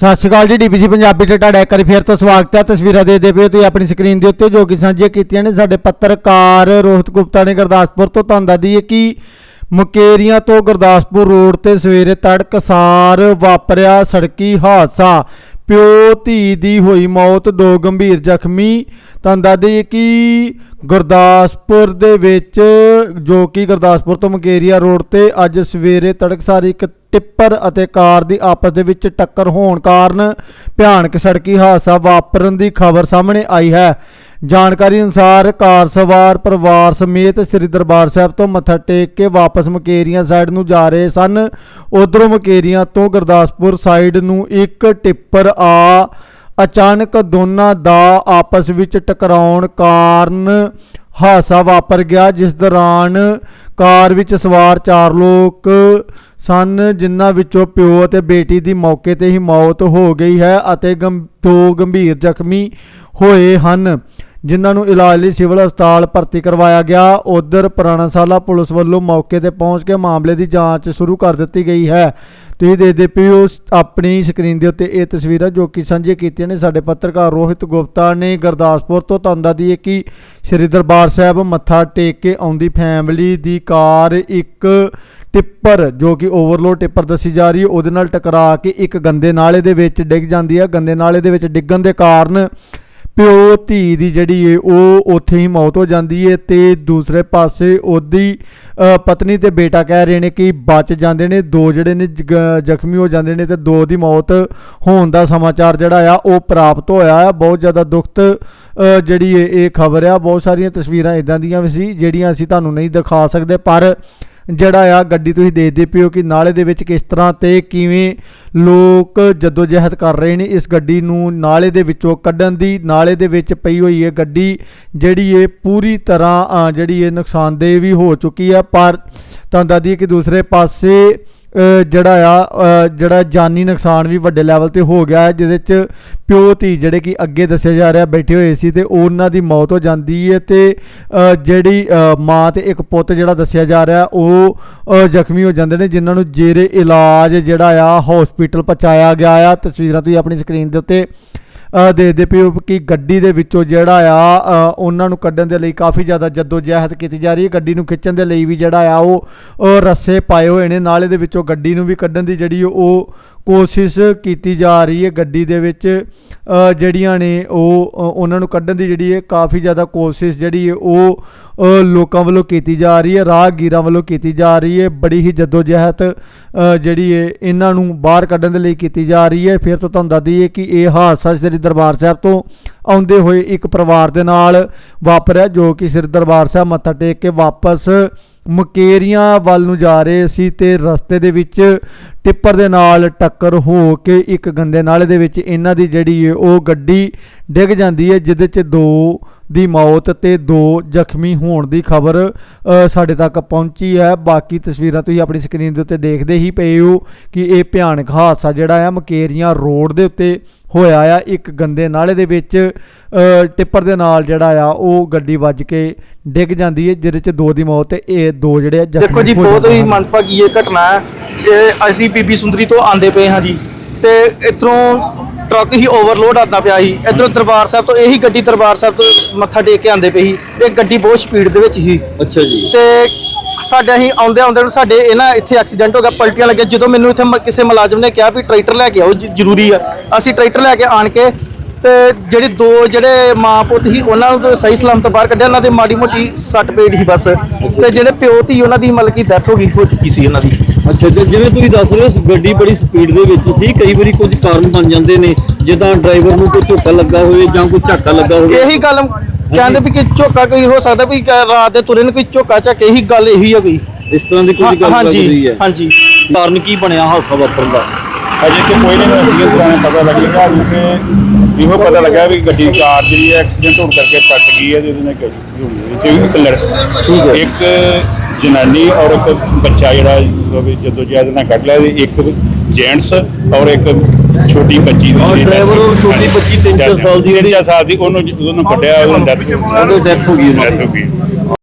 ਸਤਿ ਸ਼੍ਰੀ ਅਕਾਲ ਜੀ, ਡੀਪੀਸੀ ਪੰਜਾਬੀ ਤੇ ਤੁਹਾਡਾ ਇੱਕ ਵਾਰੀ ਫੇਰ ਤੋਂ ਸਵਾਗਤ ਹੈ। ਤਸਵੀਰਾਂ ਦੇ ਦੇ ਪਏ ਹੋ ਤੁਸੀਂ ਆਪਣੀ ਸਕਰੀਨ ਦੇ ਉੱਤੇ ਜੋ ਕਿ ਸਾਂਝੀਆਂ ਕੀਤੀਆਂ ਨੇ। ਸਾਡੇ ਪੱਤਰਕਾਰ ਰੋਹਿਤ ਗੁਪਤਾ ਨੇ ਗੁਰਦਾਸਪੁਰ ਤੋਂ ਤੁਹਾਨੂੰ ਦੱਸ ਦਈਏ ਕਿ ਮੁਕੇਰੀਆਂ ਤੋਂ ਗੁਰਦਾਸਪੁਰ ਰੋਡ ਤੇ ਸਵੇਰੇ ਤੜਕਸਾਰ ਵਾਪਰਿਆ ਸੜਕੀ ਹਾਦਸਾ। ਪਿਓ ਧੀ ਦੀ ਹੋਈ ਮੌਤ ਦੋ ਗੰਭੀਰ ਜ਼ਖਮੀ ਤੁਹਾਨੂੰ ਦੱਸ ਦਈਏ ਕਿ ਗੁਰਦਾਸਪੁਰ ਦੇ ਵਿੱਚ, ਜੋ ਕਿ ਗੁਰਦਾਸਪੁਰ ਤੋਂ ਮੁਕੇਰੀਆ ਰੋਡ ਤੇ ਅੱਜ ਸਵੇਰੇ ਤੜਕਸਾਰ ਇੱਕ ਟਿੱਪਰ ਅਤੇ ਕਾਰ ਦੀ ਆਪਸ ਦੇ ਵਿੱਚ ਟੱਕਰ ਹੋਣ ਕਾਰਨ ਭਿਆਨਕ ਸੜਕੀ ਹਾਦਸਾ ਵਾਪਰਨ ਦੀ ਖਬਰ ਸਾਹਮਣੇ ਆਈ ਹੈ। ਜਾਣਕਾਰੀ ਅਨੁਸਾਰ ਕਾਰ ਸਵਾਰ ਪਰਿਵਾਰ ਸਮੇਤ ਸ੍ਰੀ ਦਰਬਾਰ ਸਾਹਿਬ ਤੋਂ ਮੱਥਾ ਟੇਕ ਕੇ ਵਾਪਸ ਮਕੇਰੀਆਂ ਸਾਈਡ ਨੂੰ ਜਾ ਰਹੇ ਸਨ। ਉਧਰੋਂ ਮਕੇਰੀਆਂ ਤੋਂ ਗੁਰਦਾਸਪੁਰ ਸਾਈਡ ਨੂੰ ਇੱਕ ਟਿੱਪਰ ਆ। ਅਚਾਨਕ ਦੋਨਾਂ ਦਾ ਆਪਸ ਵਿੱਚ ਟਕਰਾਉਣ ਕਾਰਨ ਹਾਦਸਾ ਵਾਪਰ ਗਿਆ, ਜਿਸ ਦੌਰਾਨ ਕਾਰ ਵਿੱਚ ਸਵਾਰ ਚਾਰ ਲੋਕ ਸਨ, ਜਿਨ੍ਹਾਂ ਵਿੱਚੋਂ ਪਿਓ ਅਤੇ ਬੇਟੀ ਦੀ ਮੌਕੇ ਤੇ ਹੀ ਮੌਤ ਹੋ ਗਈ ਹੈ ਅਤੇ ਗੰ- ਦੋ ਗੰਭੀਰ ਜ਼ਖਮੀ ਹੋਏ ਹਨ। ਜਿਨ੍ਹਾਂ ਨੂੰ ਇਲਾਜ ਲਈ ਸਿਵਲ ਹਸਪਤਾਲ ਭਰਤੀ ਕਰਵਾਇਆ ਗਿਆ, ਉਧਰ ਪੁਰਾਣਾ ਸਾਲਾ ਪੁਲਿਸ ਵੱਲੋਂ ਮੌਕੇ ਤੇ ਪਹੁੰਚ ਕੇ ਮਾਮਲੇ ਦੀ ਜਾਂਚ ਸ਼ੁਰੂ ਕਰ ਦਿੱਤੀ ਗਈ ਹੈ। ਤੁਸੀਂ ਦੇਖਦੇ ਪਿਓ ਆਪਣੀ ਸਕਰੀਨ ਦੇ ਉੱਤੇ ਇਹ ਤਸਵੀਰਾਂ ਜੋ ਕਿ ਸਾਂਝੀਆਂ ਕੀਤੀਆਂ ਨੇ ਸਾਡੇ ਪੱਤਰਕਾਰ ਰੋਹਿਤ ਗੁਪਤਾ ਨੇ। ਗੁਰਦਾਸਪੁਰ ਤੋਂ ਤੁਹਾਨੂੰ ਦੱਸ ਕਿ ਸ੍ਰੀ ਦਰਬਾਰ ਸਾਹਿਬ ਮੱਥਾ ਟੇਕ ਕੇ ਆਉਂਦੀ ਫੈਮਿਲੀ ਦੀ ਕਾਰ ਇੱਕ ਟਿੱਪਰ, ਜੋ ਕਿ ਓਵਰਲੋਡ ਟਿੱਪਰ ਦੱਸੀ ਜਾ ਰਹੀ ਹੈ, ਉਹਦੇ ਨਾਲ ਟਕਰਾ ਕੇ ਇੱਕ ਗੰਦੇ ਨਾਲੇ ਦੇ ਵਿੱਚ ਡਿੱਗ ਜਾਂਦੀ ਹੈ। ਗੰਦੇ ਨਾਲੇ ਦੇ ਵਿੱਚ ਡਿੱਗਣ ਦੇ ਕਾਰਨ ਪਿਓ ਧੀ ਦੀ ਜਿਹੜੀ ਏ, ਉਹ ਉੱਥੇ ਹੀ ਮੌਤ ਹੋ ਜਾਂਦੀ ਏ ਤੇ ਦੂਸਰੇ ਪਾਸੇ ਉਹਦੀ ਪਤਨੀ ਤੇ ਬੇਟਾ ਕਹਿ ਰਹੇ ਨੇ ਕਿ ਬਚ ਜਾਂਦੇ ਨੇ, ਦੋ ਜਿਹੜੇ ਨੇ ਜਗ- ਜ਼ਖਮੀ ਹੋ ਜਾਂਦੇ ਨੇ ਤੇ ਦੋ ਦੀ ਮੌਤ ਹੋਣ ਦਾ ਸਮਾਚਾਰ ਜਿਹੜਾ ਆ, ਉਹ ਪ੍ਰਾਪਤ ਹੋਇਆ ਆ। ਬਹੁਤ ਜ਼ਿਆਦਾ ਦੁਖਤ ਜਿਹੜੀ ਏ, ਇਹ ਖਬਰ ਆ। ਬਹੁਤ ਸਾਰੀਆਂ ਤਸਵੀਰਾਂ ਇਦਾਂ ਦੀਆਂ ਵੀ ਸੀ, ਜਿਹੜੀਆਂ ਅਸੀਂ ਤੁਹਾਨੂੰ ਨਹੀਂ ਦਿਖਾ ਸਕਦੇ, ਪਰ ਜਿਹੜਾ ਆ ਗੱਡੀ ਤੁਸੀਂ ਦੇਖਦੇ ਪਿਓ ਕਿ ਨਾਲੇ ਦੇ ਵਿੱਚ ਕਿਸ ਤਰ੍ਹਾਂ ਤੇ ਕਿਵੇਂ ਲੋਕ ਜਦੋਜਹਿਦ ਕਰ ਰਹੇ ਨੇ ਇਸ ਗੱਡੀ ਨੂੰ ਨਾਲੇ ਦੇ ਵਿੱਚੋਂ ਕੱਢਣ ਦੀ, ਨਾਲੇ ਦੇ ਵਿੱਚ ਪਈ ਹੋਈ ਹੈ ਗੱਡੀ ਜਿਹੜੀ ਇਹ ਪੂਰੀ ਤਰ੍ਹਾਂ ਜਿਹੜੀ ਇਹ ਨੁਕਸਾਨਦੇਹ ਵੀ ਹੋ ਚੁੱਕੀ ਆ, ਪਰ ਤੁਹਾਨੂੰ ਦੱਸ ਦਈਏ ਕਿ ਦੂਸਰੇ ਪਾਸੇ ਜਿਹੜਾ ਆ ਜਿਹੜਾ ਜਾਨੀ ਨੁਕਸਾਨ ਵੀ ਵੱਡੇ ਲੈਵਲ ਤੇ ਹੋ ਗਿਆ ਹੈ, ਜਿਹਦੇ ਚ ਪਿਓ ਧੀ ਜਿਹੜੇ ਕਿ ਅੱਗੇ ਦੱਸਿਆ ਜਾ ਰਿਹਾ, ਬੈਠੇ ਹੋਏ ਸੀ ਤੇ ਉਹਨਾਂ ਦੀ ਮੌਤ ਹੋ ਜਾਂਦੀ ਹੈ ਤੇ ਜਿਹੜੀ ਮਾਂ ਤੇ ਇੱਕ ਪੁੱਤ ਜਿਹੜਾ ਦੱਸਿਆ ਜਾ ਰਿਹਾ, ਉਹ ਜ਼ਖਮੀ ਹੋ ਜਾਂਦੇ ਨੇ, ਜਿਨ੍ਹਾਂ ਨੂੰ ਜੇਰੇ ਇਲਾਜ ਜਿਹੜਾ ਆ ਹਸਪੀਟਲ ਪਹੁੰਚਾਇਆ ਗਿਆ ਆ। ਤਸਵੀਰਾਂ ਤੁਸੀਂ ਆਪਣੀ ਸਕਰੀਨ ਦੇ ਉੱਤੇ ਦੇਖਦੇ ਪਿਓ ਕਿ ਗੱਡੀ ਦੇ ਵਿੱਚੋਂ ਜਿਹੜਾ ਆ ਉਹਨਾਂ ਨੂੰ ਕੱਢਣ ਦੇ ਲਈ ਕਾਫੀ ਜ਼ਿਆਦਾ ਜਦੋਜਹਿਦ ਕੀਤੀ ਜਾ ਰਹੀ ਹੈ। ਗੱਡੀ ਨੂੰ ਖਿੱਚਣ ਦੇ ਲਈ ਵੀ ਜਿਹੜਾ ਆ, ਉਹ ਰੱਸੇ ਪਾਏ ਹੋਏ ਨੇ। ਨਾਲੇ ਦੇ ਵਿੱਚੋਂ ਗੱਡੀ ਨੂੰ ਵੀ ਕੱਢਣ ਦੀ ਜਿਹੜੀ ਉਹ ਕੋਸ਼ਿਸ਼ ਕੀਤੀ ਜਾ ਰਹੀ ਹੈ ਗੱਡੀ ਦੇ ਵਿੱਚ ਜਿਹੜੀਆਂ ਨੇ ਉਹ ਉਹਨਾਂ ਨੂੰ ਕੱਢਣ ਦੀ ਜਿਹੜੀ ਹੈ ਕਾਫੀ ਜ਼ਿਆਦਾ ਕੋਸ਼ਿਸ਼ ਜਿਹੜੀ ਹੈ ਉਹ ਲੋਕਾਂ ਵੱਲੋਂ ਕੀਤੀ ਜਾ ਰਹੀ ਹੈ ਰਾਹਗੀਰਾਂ ਵੱਲੋਂ ਕੀਤੀ ਜਾ ਰਹੀ ਹੈ ਬੜੀ ਹੀ ਜਦੋਜਹਿਦ ਅ, ਜਿਹੜੀ ਹੈ ਇਹਨਾਂ ਨੂੰ ਬਾਹਰ ਕੱਢਣ ਦੇ ਲਈ ਕੀਤੀ ਜਾ ਰਹੀ ਹੈ। ਫਿਰ ਤੋਂ ਤੁਹਾਨੂੰ ਦੱਸ ਦਈਏ ਕਿ ਇਹ ਹਾਦਸਾ ਸ੍ਰੀ ਦਰਬਾਰ ਸਾਹਿਬ ਤੋਂ ਆਉਂਦੇ ਹੋਏ ਇੱਕ ਪਰਿਵਾਰ ਦੇ ਨਾਲ ਵਾਪਰਿਆ ਜੋ ਕਿ ਸ੍ਰੀ ਦਰਬਾਰ ਸਾਹਿਬ ਮੱਥਾ ਟੇਕ ਕੇ ਵਾਪਸ ਮੁਕੇਰੀਆਂ ਵੱਲ ਨੂੰ ਜਾ ਰਹੇ ਸੀ ਤੇ ਰਸਤੇ ਦੇ ਵਿੱਚ ਟਿੱਪਰ ਦੇ ਨਾਲ ਟੱਕਰ ਹੋ ਕੇ ਇੱਕ ਗੰਦੇ ਨਾਲੇ ਦੇ ਵਿੱਚ ਇਹਨਾਂ ਦੀ ਜਿਹੜੀ ਹੈ ਉਹ ਗੱਡੀ ਡਿੱਗ ਜਾਂਦੀ ਹੈ, ਜਿਹਦੇ 'ਚ ਦੋ ਦੀ ਮੌਤ ਤੇ ਦੋ ਜ਼ਖਮੀ ਹੋਣ ਦੀ ਖਬਰ ਸਾਡੇ ਤੱਕ ਪਹੁੰਚੀ ਹੈ। ਬਾਕੀ ਤਸਵੀਰਾਂ ਤੁਸੀਂ ਆਪਣੀ ਸਕਰੀਨ ਦੇ ਉੱਤੇ ਦੇਖਦੇ ਹੀ ਪਏ ਹੋ ਕਿ ਇਹ ਭਿਆਨਕ ਹਾਦਸਾ ਜਿਹੜਾ ਆ ਮਕੇਰੀਆਂ ਰੋਡ ਦੇ ਉੱਤੇ ਹੋਇਆ ਆ। ਇੱਕ ਗੰਦੇ ਨਾਲੇ ਦੇ ਵਿੱਚ ਟਿੱਪਰ ਦੇ ਨਾਲ ਜਿਹੜਾ ਆ ਉਹ ਗੱਡੀ ਵੱਜ ਕੇ ਡਿੱਗ ਜਾਂਦੀ ਹੈ ਜਿਹਦੇ 'ਚ ਦੋ ਦੀ ਮੌਤ ਤੇ ਇਹ ਦੋ ਜਿਹੜੇ ਦੇਖੋ ਜੀ ਬਹੁਤ ਹੀ। ਮੰਦਭਾਗੀ ਇਹ ਘਟਨਾ ਹੈ। ਇਹ ਅਸੀਂ ਬੀਬੀ ਸੁੰਦਰੀ ਤੋਂ ਆਂਦੇ ਪਏ ਹਾਂ ਜੀ। ਤੇ ਇਧਰੋਂ ਟਰੱਕ ਹੀ ਓਵਰਲੋਡ ਆਉਂਦਾ ਪਿਆ ਸੀ। ਇਧਰੋਂ ਦਰਬਾਰ ਸਾਹਿਬ ਤੋਂ ਇਹੀ ਗੱਡੀ ਦਰਬਾਰ ਸਾਹਿਬ ਤੋਂ ਮੱਥਾ ਟੇਕ ਕੇ ਆਂਦੇ ਪਈ ਸੀ। ਇਹ ਗੱਡੀ ਬਹੁਤ ਸਪੀਡ ਦੇ ਵਿੱਚ ਸੀ। ਅੱਛਾ ਜੀ। ਤੇ ਸਾਡੇ ਅਸੀਂ ਆਉਂਦੇ ਆਉਂਦੇ ਨੂੰ ਸਾਡੇ ਇਹ ਨਾ ਇੱਥੇ ਐਕਸੀਡੈਂਟ ਹੋ ਗਿਆ ਪਲਟੀਆਂ ਲੱਗੀਆਂ। ਜਦੋਂ ਮੈਨੂੰ ਇੱਥੇ ਕਿਸੇ ਮੁਲਾਜ਼ਮ ਨੇ ਕਿਹਾ ਵੀ ਟਰੈਕਟਰ ਲੈ ਕੇ ਆਓ ਜ਼ਰੂਰੀ ਆ। ਅਸੀਂ ਟਰੈਕਟਰ ਲੈ ਕੇ ਆਣ ਕੇ ਤੇ ਜਿਹੜੇ ਦੋ ਜਿਹੜੇ ਮਾਂ ਪੁੱਤ ਸੀ ਉਹਨਾਂ ਨੂੰ ਸਹੀ ਸਲਾਮਤ ਬਾਹਰ ਕੱਢਿਆ। ਉਹਨਾਂ ਦੇ ਮਾੜੀ ਮੋਟੀ ਸੱਟ ਪੇਟ ਸੀ ਬਸ। ਤੇ ਜਿਹੜੇ ਪਿਓ ਧੀ ਉਹਨਾਂ ਦੀ ਮਤਲਬ ਕਿ ਡੈਥ ਹੋ ਗਈ ਹੋ ਚੁੱਕੀ ਸੀ ਉਹਨਾਂ ਦੀ। ਅੱਛਾ ਤੇ ਜਿਵੇਂ ਤੁਸੀਂ ਦੱਸ ਰਹੇ ਹੋ ਗੱਡੀ ਬੜੀ ਸਪੀਡ ਦੇ ਵਿੱਚ ਸੀ ਕਈ ਵਾਰੀ ਕੁਝ ਕਾਰਨ ਬਣ ਜਾਂਦੇ ਨੇ ਜਿੱਦਾਂ ਡਰਾਈਵਰ ਨੂੰ ਕੋਈ ਝੋਕਾ ਲੱਗਾ ਹੋਵੇ ਜਾਂ ਕੋਈ ਝਾਕਾ ਲੱਗਾ ਹੋਵੇ। ਇਹੀ ਗੱਲ ਕਹਿੰਦੇ ਵੀ ਕਿ ਝੋਕਾ ਕੋਈ ਹੋ ਸਕਦਾ ਵੀ ਕ- ਰਾਤ ਦੇ ਤੁਰੇ ਨੂੰ ਕੋਈ ਝੋਕਾ ਚੱਕ ਇਹੀ ਗੱਲ ਇਹੀ ਆ ਕੋਈ ਇਸ ਤਰ੍ਹਾਂ ਦੀ ਕੋਈ ਗੱਲ ਲੱਗ ਰਹੀ ਹੈ? ਹਾਂਜੀ। ਕਾਰਨ ਕੀ ਬਣਿਆ ਹਾਦਸਾ ਵਾਪਰਨ ਦਾ? ਅਜੇ ਤੇ ਕੋਈ ਨਹੀਂ ਐਕਸੀਡੈਂਟ ਬਾਰੇ ਪਤਾ ਲੱਗੇਗਾ ਕਿਉਂਕਿ ਇਹੋ ਪਤਾ ਲੱਗਾ ਵੀ ਗੱਡੀ ਕਾਰ ਜਿਹੜੀ ਹੈ ਐਕਸੀਡੈਂਟ ਹੋਣ ਕਰਕੇ ਪਲਟ ਗਈ ਹੈ ਜਿਹਦੇ ਨਾਲ ਗੱਡੀ ਹੋਈ ਹੈ। ਇੱਕ ਲੜ ਠੀਕ ਹੈ। ਇੱਕ ਜਨਾਨੀ ਔਰ ਇੱਕ ਬੱਚਾ ਜਿਹੜਾ ਜਦੋਂ ਜੈਦ ਨਾਲ ਕੱਢ ਲਿਆ ਤੇ ਇੱਕ ਜੈਂਟਸ ਔਰ ਇੱਕ ਛੋਟੀ ਬੱਚੀ ਔਰ ਜਿਹੜੀ driver ਔਰ ਛੋਟੀ। ਬੱਚੀ ਤਿੰਨ ਚਾਰ ਸਾਲ ਦੀ ਚਾਰ ਸਾਲ ਦੀ ਉਹਨੂੰ ਉਹਨੂੰ ਕੱਢਿਆ ਉਹਨੂੰ ਡੈਥ ਉਹਦੀ death ਹੋ ਗਈ ਉਹਨਾਂ ਦੀ। ਡੈਥ ਹੋ ਗਈ